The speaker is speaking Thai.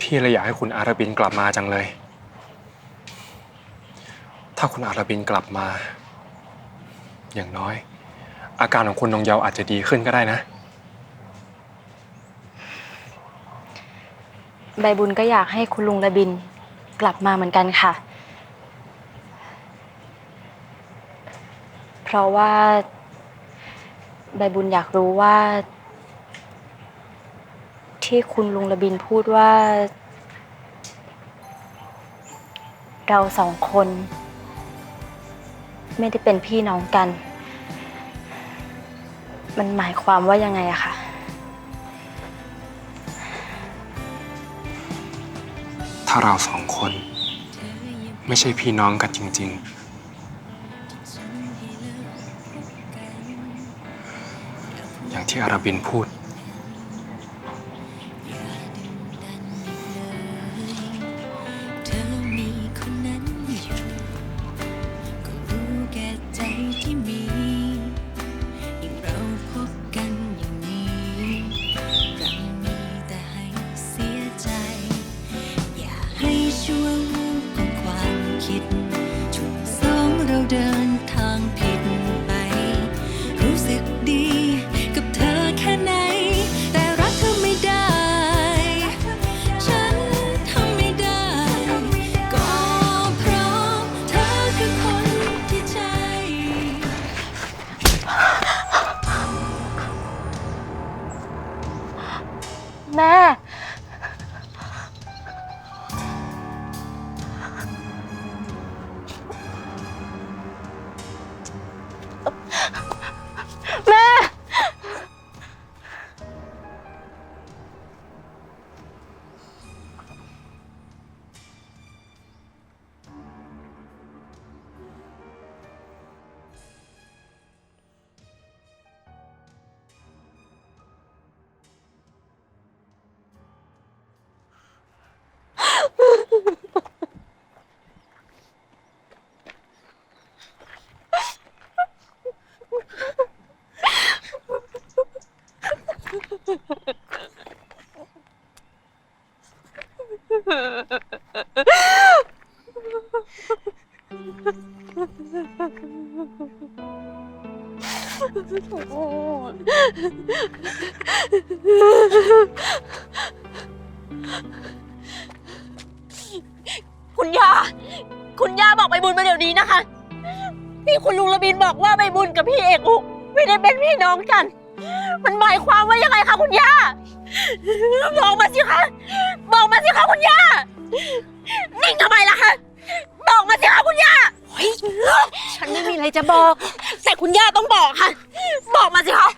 พี่เลยอยากให้คุณอาราบินกลับมาจังเลย ถ้าคุณอาราบินกลับมา อย่างน้อย อาการของคุณนงเยาอาจจะดีขึ้นก็ได้นะ ใบบุญก็อยากให้คุณลุงระบินกลับมาเหมือนกันค่ะ เพราะว่า ใบบุญอยากรู้ว่า ที่คุณลุงระบินพูดว่า เราสองคน ไม่ได้เป็นพี่น้องกัน มันหมายความว่ายังไงอะคะถ้าเราสองคน ไม่ใช่พี่น้องกันจริง ๆอย่างที่อาราบินพูด คิดช่วงสองเราเดินทางผิดไป รู้สึกดีกับเธอแค่ไหน แต่รักเธอไม่ได้ ฉันทำไม่ได้ ก็เพราะเธอคือคนที่ใช่ แม่ คุณย่า คุณย่าบอกใบบุญมาเดี๋ยวนี้นะคะพี่คุณลุงระบินบอกว่าใบบุญกับพี่เอกอุไม่ได้เป็นพี่น้องกัน มันหมายความว่ายังไงคะคุณย่าบอกมาสิ อะไรจะบอก แต่คุณย่าต้องบอกค่ะ บอกมาสิคะ